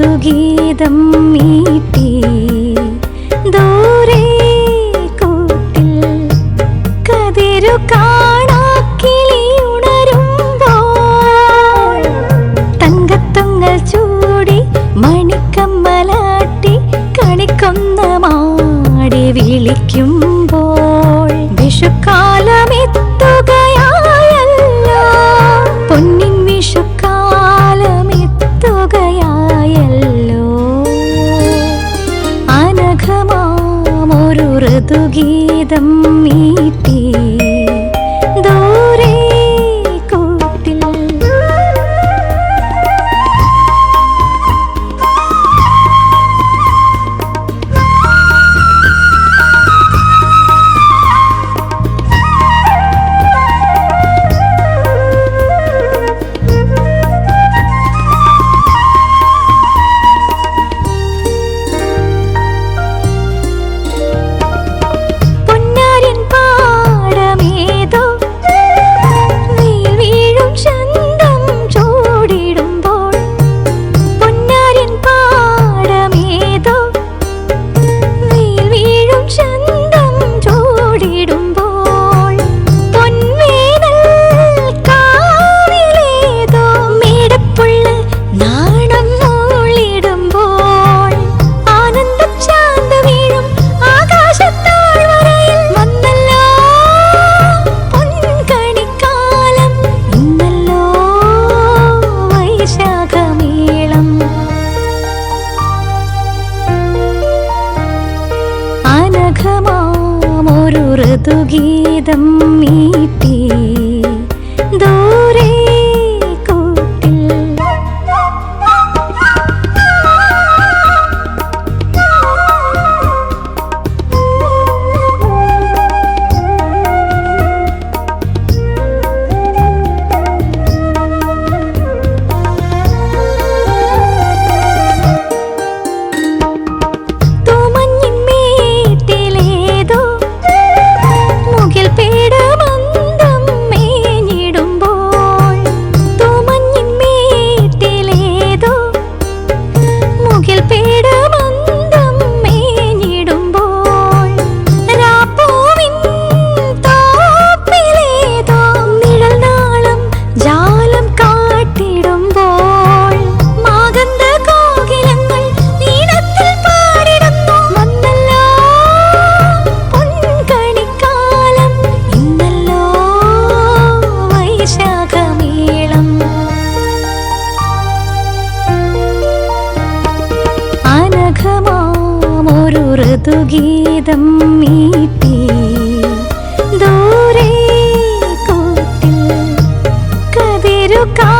ഗീതം ഈ గీతం మీతో മൃദുഗീതം മീട്ടി ശാഖമീളം അനഘമാമൊരു ഋതുഗീതം മീട്ടി കൂട്ടിൽ കതിരുക്കാ